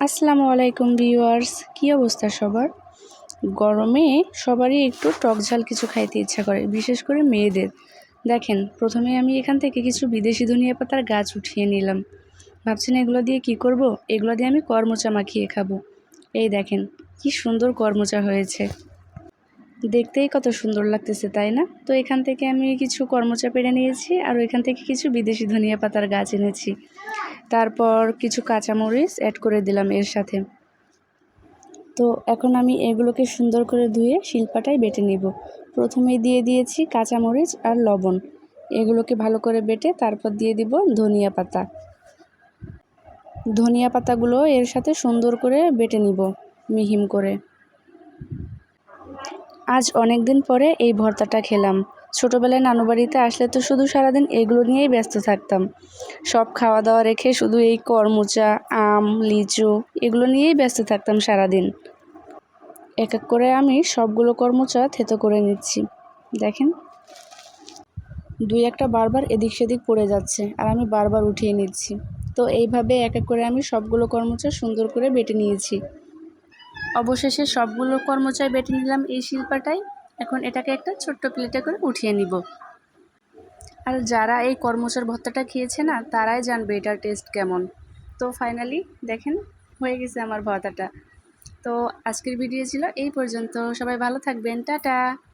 আসসালামু আলাইকুম ভিউয়ার্স, কী অবস্থা সবার? গরমে সবারই একটু টক ঝাল কিছু খাইতে ইচ্ছা করে, বিশেষ করে মেয়েদের। দেখেন, প্রথমে আমি এখান থেকে কিছু বিদেশি ধনিয়া পাতার গাছ উঠিয়ে নিলাম। ভাবছেন এগুলো দিয়ে কি করব? এগুলো দিয়ে আমি করমচা মাখিয়ে খাব। এই দেখেন, কি সুন্দর করমচা হয়েছে। দেখতেই কত সুন্দর লাগতেছে, তাই না? তো এখান থেকে আমি কিছু কর্মচা পেরে নিয়েছি, আর এখান থেকে কিছু বিদেশি ধনিয়া পাতার গাছ এনেছি। তারপর কিছু কাঁচামরিচ অ্যাড করে দিলাম এর সাথে। তো এখন আমি এগুলোকে সুন্দর করে ধুয়ে শিল্পাটাই বেটে নিব। প্রথমে দিয়ে দিয়েছি কাঁচামরিচ আর লবণ। এগুলোকে ভালো করে বেটে তারপর দিয়ে দিব ধনিয়া পাতা। ধনিয়া পাতাগুলো এর সাথে সুন্দর করে বেটে নিব মিহিম করে। আজ অনেক দিন পরে এই ভর্তাটা খেলাম। ছোটোবেলায় নানু বাড়িতে আসলে তো শুধু সারাদিন এগুলো নিয়েই ব্যস্ত থাকতাম। সব খাওয়া দাওয়া রেখে শুধু এই করমুচা, আম, লিচু এগুলো নিয়েই ব্যস্ত থাকতাম সারাদিন। এক এক করে আমি সবগুলো কর্মচা থেতো করে নিচ্ছি। দেখেন। দুই একটা বারবার এদিক সেদিক পড়ে যাচ্ছে আর আমি বারবার উঠিয়ে নিচ্ছি। তো এইভাবে এক এক করে আমি সবগুলো কর্মচা সুন্দর করে বেটে নিয়েছি। অবশেষে সবগুলো কর্মচায় বেটে নিলাম এই শিল্পাটাই। এখন এটাকে একটা ছোট্ট প্লেটে করে উঠিয়ে নিব। আর যারা এই কর্মচার ভর্তাটা খেয়েছে না, তারাই জানবে এটার টেস্ট কেমন। তো ফাইনালি দেখেন, হয়ে গেছে আমার ভর্তাটা। তো আজকের ভিডিও ছিল এই পর্যন্ত। সবাই ভালো থাকবেন। টাটা!